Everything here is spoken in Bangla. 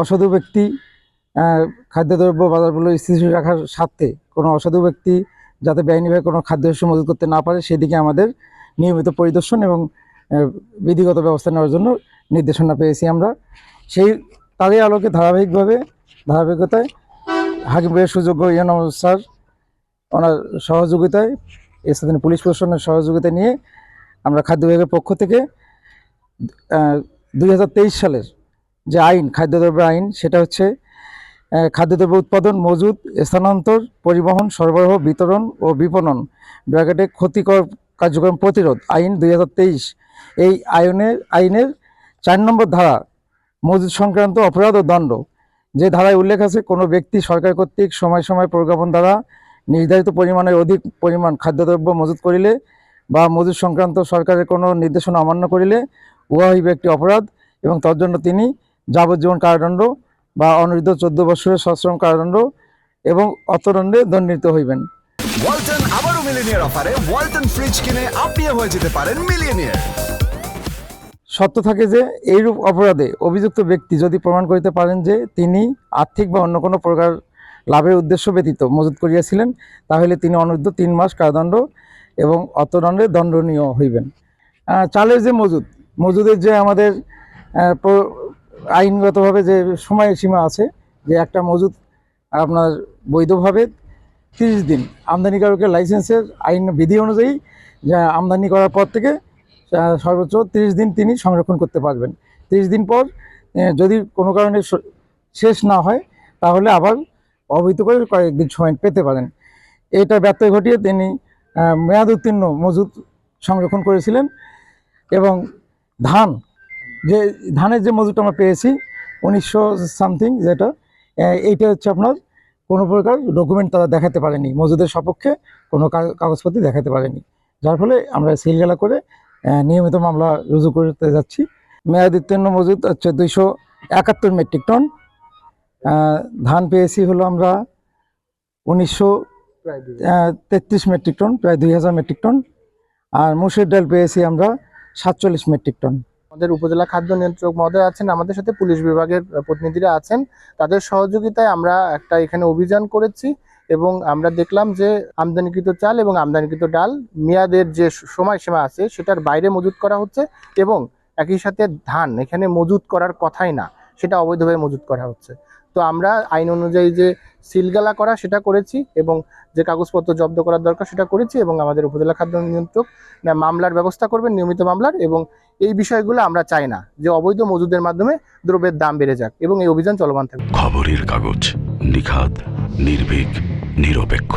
অসাধু ব্যক্তি খাদ্যদ্রব্য বাজারগুলো স্থিতিশীল রাখার স্বার্থে কোনো অসাধু ব্যক্তি যাতে বেআইনিভাবে কোনো খাদ্যশস্য মজুত করতে না পারে, সেদিকে আমাদের নিয়মিত পরিদর্শন এবং বিধিগত ব্যবস্থা নেওয়ার জন্য নির্দেশনা পেয়েছি আমরা। সেই তারই আলোকে ধারাবাহিকভাবে, ধারাবাহিকতায় হাকিমের সুযোগ্য ইয়ন স্যার ওনার সহযোগিতায় স্থানীয় পুলিশ প্রশাসনের সহযোগিতা নিয়ে আমরা খাদ্য বিভাগের পক্ষ থেকে দুই হাজার তেইশ সালের যে আইন খাদ্যদ্রব্য আইন, সেটা হচ্ছে খাদ্যদ্রব্য উৎপাদন, মজুদ, স্থানান্তর, পরিবহন, সরবরাহ, বিতরণ ও বিপণন, ব্র্যাকেটে ক্ষতিকর কার্যক্রম প্রতিরোধ, আইন দুই হাজার তেইশ। এই আইনের আইনের চার নম্বর ধারা, মজুদ সংক্রান্ত অপরাধ ও দণ্ড। যে ধারায় উল্লেখ আছে, কোনো ব্যক্তি সরকার কর্তৃক সময় সময় প্রজ্ঞাপন দ্বারা নির্ধারিত পরিমাণের অধিক পরিমাণ খাদ্যদ্রব্য মজুত করিলে বা মজুদ সংক্রান্ত সরকারের কোনো নির্দেশনা অমান্য করিলে উহা হইবে একটি অপরাধ এবং তার জন্য তিনি যাবজ্জীবন কারাদণ্ড বা অনূর্ধ্ব চোদ্দ বছরের সশ্রম কারাদণ্ড এবং অর্থদণ্ডে দণ্ডিত হইবেন। ওয়ালটন আবারও মিলিনিয়ার অফারে ওয়ালটন ফ্রিজ কিনে আপনিও হয়ে যেতে পারেন মিলিয়নিয়ার। সত্য থাকে যে এইরূপ অপরাধে অভিযুক্ত ব্যক্তি যদি প্রমাণ করিতে পারেন যে তিনি আর্থিক বা অন্য কোনো প্রকার লাভের উদ্দেশ্য ব্যতীত মজুত করিয়াছিলেন তাহলে তিনি অনূর্ধ্ব তিন মাস কারাদণ্ড এবং অর্থদণ্ডে দণ্ডনীয় হইবেন। চালের যে মজুদ মজুদের যে আমাদের আইনগতভাবে যে সময়সীমা আছে, যে একটা মজুদ আপনার বৈধভাবে তিরিশ দিন আমদানিকারকের লাইসেন্সের আইন বিধি অনুযায়ী, যা আমদানি করার পর থেকে সর্বোচ্চ তিরিশ দিন তিনি সংরক্ষণ করতে পারবেন। তিরিশ দিন পর যদি কোনো কারণে শেষ না হয়, তাহলে আবার অবহিত করে কয়েকদিন সময় পেতে পারেন। এটা ব্যত্যয় ঘটিয়ে তিনি মেয়াদ উত্তীর্ণ মজুদ সংরক্ষণ করেছিলেন এবং ধান যে ধানের যে মজুরটা আমরা পেয়েছি উনিশশো সামথিং যেটা এইটা হচ্ছে আপনার কোনো প্রকার ডকুমেন্ট তারা দেখাতে পারেনি মজুদের সপক্ষে কোনো কাগজপত্র দেখাতে পারেনি। যার ফলে আমরা সিলগালা করে নিয়মিত মামলা রুজু করতে যাচ্ছি। মেয়াদ উত্তীর্ণ মজুদ হচ্ছে দুইশো একাত্তর মেট্রিক টন। ধান পেয়েছি হলো আমরা উনিশশো তেত্রিশ মেট্রিক টন প্রায় দুই হাজার মেট্রিক টন। আর মুসুর ডাল পেয়েছি আমরা সাতচল্লিশ মেট্রিক টন। আমাদের উপজেলা খাদ্য নিয়ন্ত্রক মহোদয় আছেন, আমাদের সাথে পুলিশ বিভাগের প্রতিনিধিরা আছেন। তাদের সহযোগিতায় আমরা একটা এখানে অভিযান করেছি এবং আমরা দেখলাম যে আমদানিকৃত চাল এবং আমদানিকৃত ডাল মেয়াদের যে সময়সীমা আছে সেটার বাইরে মজুত করা হচ্ছে এবং একই সাথে ধান এখানে মজুত করার কথাই না, সেটা অবৈধভাবে মজুত করা হচ্ছে। তো আমরা আইন অনুযায়ী যে সিলগালা করা সেটা করেছি এবং যে কাগজপত্র জব্দ করার দরকার সেটা করেছি এবং আমাদের উপজেলা খাদ্য নিয়ন্ত্রক মামলার ব্যবস্থা করবেন নিয়মিত মামলার এবং এই বিষয়গুলো আমরা চাই না যে অবৈধ মজুদের মাধ্যমে দ্রব্যের দাম বেড়ে যাক এবং এই অভিযান চলমান থাকবে খবরের কাগজ নিখাদ, নির্ভীক, নিরপেক্ষ।